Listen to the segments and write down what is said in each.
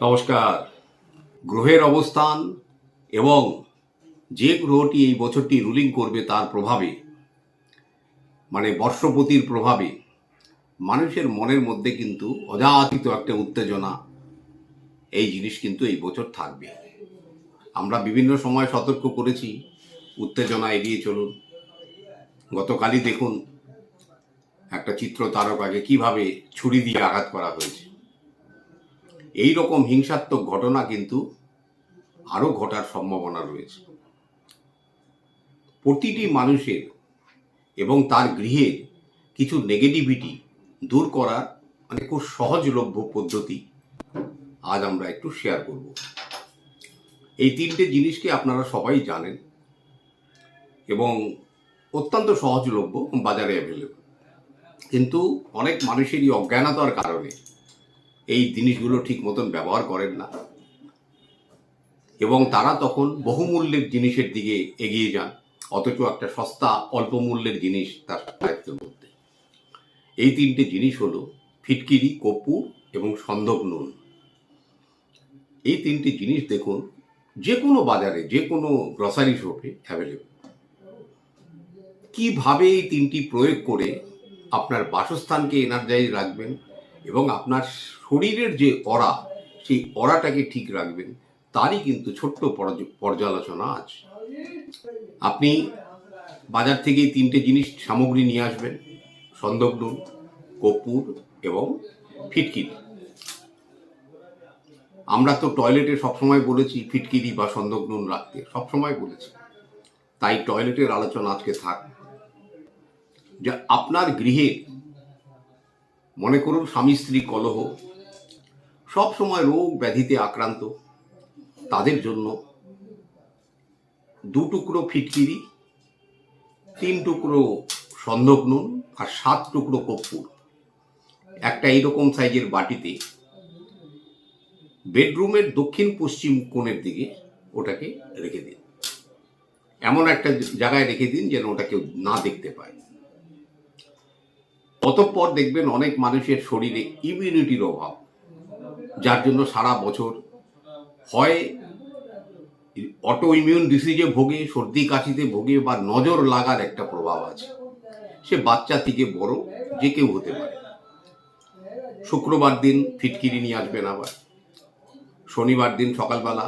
নমস্কার। গ্রহের অবস্থান এবং যে গ্রহটি এই বছরটি রুলিং করবে তার প্রভাবে মানে বর্ষপতির প্রভাবে, মানুষের মনের মধ্যে কিন্তু অযাচিত একটা উত্তেজনা, এই জিনিস কিন্তু এই বছর থাকবে। আমরা বিভিন্ন সময় সতর্ক করেছি, উত্তেজনা এড়িয়ে চলুন। গতকালই দেখুন, একটা চিত্র তারকাকে কীভাবে ছুরি দিয়ে আঘাত করা হয়েছে। এই রকম হিংসাত্মক ঘটনা কিন্তু আরও ঘটার সম্ভাবনা রয়েছে। প্রতিটি মানুষের এবং তার গৃহের কিছু নেগেটিভিটি দূর করার মানে খুব সহজলভ্য পদ্ধতি আজ আমরা একটু শেয়ার করব। এই তিনটে জিনিসকে আপনারা সবাই জানেন এবং অত্যন্ত সহজলভ্য বাজারে অ্যাভেলেবল কিন্তু অনেক মানুষেরই অজ্ঞানতার কারণে এই জিনিসগুলো ঠিক মতন ব্যবহার করেন না। এবং তারা তখন বহুমূল্যের জিনিসের দিকে এগিয়ে যান, অথচ একটা সস্তা, অল্প মূল্যের জিনিস তার আয়ত্তের মধ্যে। এই তিনটে জিনিস হলো ফিটকিরি কর্পূর এবং সন্দক নুন। এই তিনটি জিনিস দেখুন, যে কোনো বাজারে, যে কোনো গ্রসারি শপে অ্যাভেলেবল কীভাবে এই তিনটি প্রয়োগ করে আপনার বাসস্থানকে এনার্জাইজ রাখবেন? এবং আপনার শরীরের যে অরা সেই অরাটাকে ঠিক রাখবেন, তারই কিন্তু ছোট্ট পর্যালোচনা আছে। আপনি বাজার থেকে তিনটে জিনিস সামগ্রী নিয়ে আসবেন সন্দক নুন, কর্পূর এবং ফিটকিরি। আমরা তো টয়লেটে সবসময় বলেছি, ফিটকিরি বা সন্দক নুন রাখতে, সবসময় বলেছি। তাই টয়লেটের আলোচনা আজকে থাক। যে আপনার গৃহে মনে করুন স্বামী, স্ত্রী কলহ, সব সময় রোগ ব্যাধিতে আক্রান্ত, তাদের জন্য দু টুকরো ফিটকিরি, তিন টুকরো সন্দক নুন আর সাত টুকরো কর্পূর। একটা এইরকম সাইজের বাটিতে বেডরুমের দক্ষিণ পশ্চিম কোণের দিকে ওটাকে রেখে দিন। এমন একটা জায়গায় রেখে দিন যেন ওটা কেউ না দেখতে পায়। অতঃপর দেখবেন অনেক মানুষের শরীরে ইমিউনিটির অভাব, যার জন্য সারা বছর হয় অটো ইমিউন ডিসিজে ভোগে, সর্দি, কাশিতে ভোগে বা নজর লাগার একটা প্রভাব আছে। সে বাচ্চা থেকে বড় যে কেউ হতে পারে। শুক্রবার দিন ফিটকিরি নিয়ে আসবেন আবার। শনিবার দিন সকালবেলা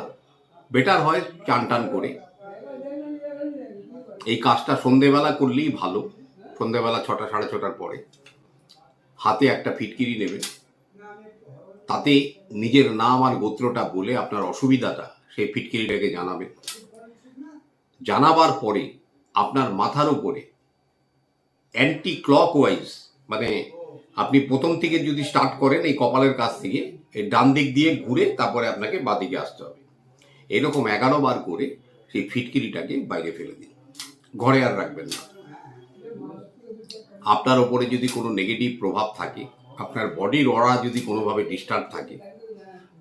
বেটার হয় চান টান করে। এই কাজটা সন্ধেবেলা করলেই ভালো, সন্ধেবেলা ছটা, সাড়ে ছটার পরে। হাতে একটা ফিটকিরি নেবেন। তাতে নিজের নাম আর গোত্রটা বলে আপনার অসুবিধাটা সেই ফিটকিরিটাকে জানাবেন। জানাবার পরে আপনার মাথার উপরে অ্যান্টি ক্লক ওয়াইজ মানে আপনি প্রথম থেকে যদি স্টার্ট করেন এই কপালের কাছ থেকে, এই ডান দিক দিয়ে ঘুরে তারপরে আপনাকে বাদিকে আসতে হবে। এরকম এগারো বার করে সেই ফিটকিরিটাকে বাইরে ফেলে দিন। ঘরে আর রাখবেন না। আপনার ওপরে যদি কোনো নেগেটিভ প্রভাব থাকে, আপনার বডির অরা যদি কোনোভাবে ডিস্টার্ব থাকে,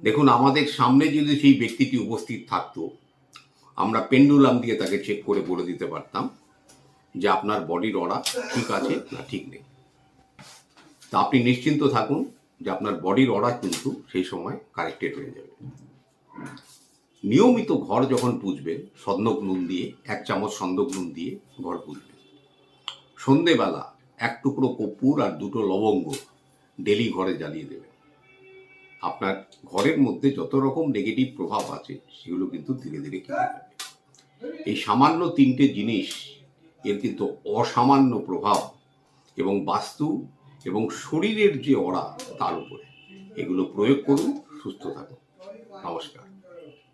দেখুন আমাদের সামনে যদি সেই ব্যক্তিটি উপস্থিত থাকতো, আমরা পেন্ডুলাম দিয়ে তাকে চেক করে বলে দিতে পারতাম যে আপনার বডির অরা ঠিক আছে না ঠিক নেই। তা আপনি নিশ্চিন্ত থাকুন যে আপনার বডির অরা কিন্তু সেই সময় কারেক্টেড হয়ে যাবে। নিয়মিত ঘর যখন পুজবেন সন্দক নুন দিয়ে, এক চামচ সন্দক নুন দিয়ে ঘর পুজবেন। সন্ধেবেলা এক টুকরো কর্পূর আর দুটো লবঙ্গ ডেলি ঘরে জ্বালিয়ে দেবেন। আপনার ঘরের মধ্যে যত রকম নেগেটিভ প্রভাব আছে, সেগুলো কিন্তু ধীরে ধীরে কেটে যাবে। এই সামান্য তিনটে জিনিস, এর কিন্তু অসামান্য প্রভাব এবং বাস্তু এবং শরীরের যে অরা তার উপরে। এগুলো প্রয়োগ করুন, সুস্থ থাকুন। নমস্কার।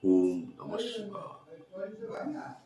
ওম নমঃ শিবায়।